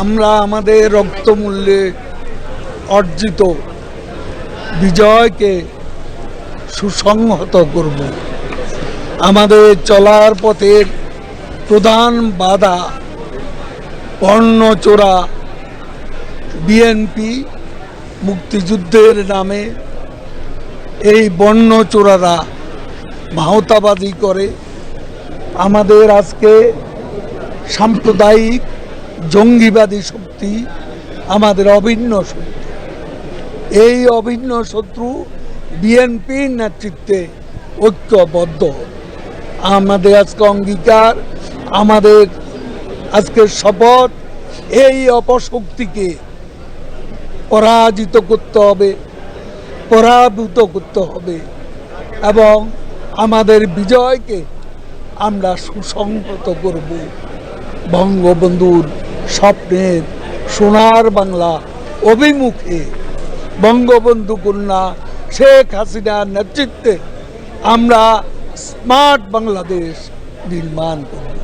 আমরা আমাদের রক্তমূল্যে অর্জিত বিজয়কে সুসংহত করব। আমাদের চলার পথের প্রধান বাধা বর্ণচোরা বিএনপি মুক্তিযুদ্ধের নামে এই বর্ণচোরারা ভাওতাবাজি করে। আমাদের আজকে সাম্প্রদায়িক জঙ্গিবাদী শক্তি আমাদের অভিন্ন শক্তি। এই অভিন্ন শত্রু বিএনপির নেতৃত্বে ঐক্যবদ্ধ। আমাদের আজকে অঙ্গীকার, আমাদের আজকের শপথ, এই অপশক্তিকে পরাজিত করতে হবে, পরাভূত করতে হবে এবং আমাদের বিজয়কে আমরা সুসংহত করব। বঙ্গবন্ধুর স্বপ্নের সোনার বাংলা অভিমুখে। বঙ্গবন্ধু কন্যা শেখ হাসিনার নেতৃত্বে আমরা স্মার্ট বাংলাদেশ নির্মাণ করব।